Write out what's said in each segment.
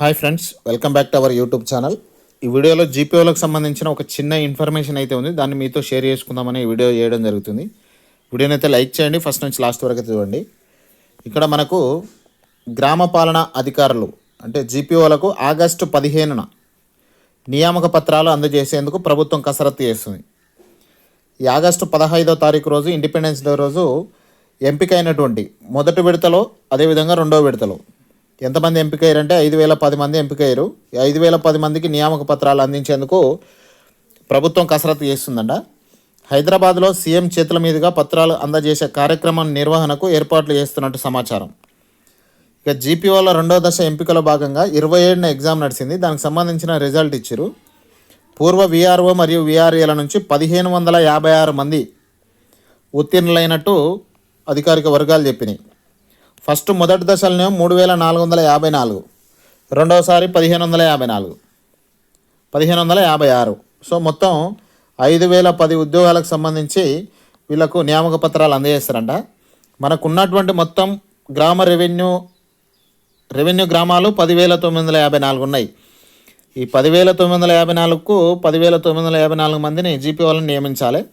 Hi friends welcome back to our YouTube channel. ఈ వీడియోలో జీపీఓలకు సంబంధించిన ఒక చిన్న ఇన్ఫర్మేషన్ అయితే ఉంది. దాన్ని మీతో షేర్ చేసుకుందామని ఈ వీడియో చేయడం జరుగుతుంది. వీడియోని అయితే లైక్ చేయండి ఫస్ట్ నుంచి లాస్ట్ వరకు చూడండి. ఇక్కడ మనకు గ్రామ పాలన అధికారులు అంటే జీపీఓలకు ఆగస్టు పదిహేనున నియామక పత్రాలు అందజేసేందుకు ప్రభుత్వం కసరత్తు చేస్తుంది. ఈ ఆగస్టు పదహైదో తారీఖు రోజు ఇండిపెండెన్స్ డే రోజు ఎంపికైనటువంటి మొదటి విడతలో అదేవిధంగా రెండో విడతలో ఎంతమంది ఎంపికయ్యారంటే ఐదు వేల పది మంది ఎంపికయ్యారు. ఐదు వేల పది మందికి నియామక పత్రాలు అందించేందుకు ప్రభుత్వం కసరత్తు చేస్తుందంట. హైదరాబాద్లో సీఎం చేతుల మీదుగా పత్రాలు అందజేసే కార్యక్రమం నిర్వహణకు ఏర్పాట్లు చేస్తున్నట్టు సమాచారం. ఇక జీపీఓల రెండో దశ ఎంపికలో భాగంగా ఇరవై ఏడున ఎగ్జామ్ నడిచింది. దానికి సంబంధించిన రిజల్ట్ ఇచ్చారు. పూర్వ విఆర్ఓ మరియు విఆర్ఏల నుంచి పదిహేను వందల యాభై ఆరు మంది ఉత్తీర్ణులైనట్టు అధికారిక వర్గాలు చెప్పినాయి. ఫస్ట్ మొదటి దశలోనే మూడు వేల నాలుగు వందల యాభై నాలుగు. రెండవసారి పదిహేను వందల యాభై నాలుగు. పదిహేను వందల యాభై ఆరు. సో మొత్తం ఐదు వేల పది ఉద్యోగాలకు సంబంధించి వీళ్ళకు నియామక పత్రాలు అందజేస్తారంట. మనకు ఉన్నటువంటి మొత్తం గ్రామ రెవెన్యూ రెవెన్యూ గ్రామాలు పదివేల తొమ్మిది వందల యాభై నాలుగు ఉన్నాయి. ఈ పదివేల తొమ్మిది వందల యాభై నాలుగుకు పదివేల తొమ్మిది వందల యాభై నాలుగు మందిని జీపీ వాళ్ళని నియమించాలి.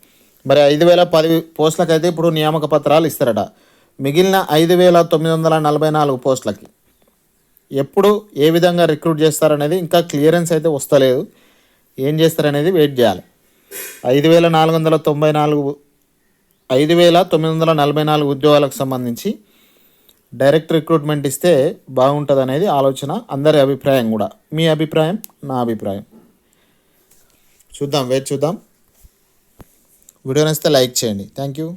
మరి ఐదు వేల పది పోస్టులకైతే ఇప్పుడు నియామక పత్రాలు ఇస్తారట. మిగిలిన ఐదు వేల తొమ్మిది వందల నలభై నాలుగు పోస్టులకి. ఎప్పుడు ఏ విధంగా రిక్రూట్ చేస్తారనేది ఇంకా క్లియరెన్స్ అయితే వస్తలేదు. ఏం చేస్తారనేది వెయిట్ చేయాలి. ఐదు వేల నాలుగు వందల తొంభై నాలుగు ఐదు వేల తొమ్మిది వందల నలభై నాలుగు ఉద్యోగాలకు సంబంధించి డైరెక్ట్ రిక్రూట్మెంట్ ఇస్తే బాగుంటుంది అనేది ఆలోచన అందరి అభిప్రాయం కూడా. మీ అభిప్రాయం? నా అభిప్రాయం. చూద్దాం వెయిట్ చూద్దాం. వీడియో నచ్చితే లైక్ చేయండి. Thank you.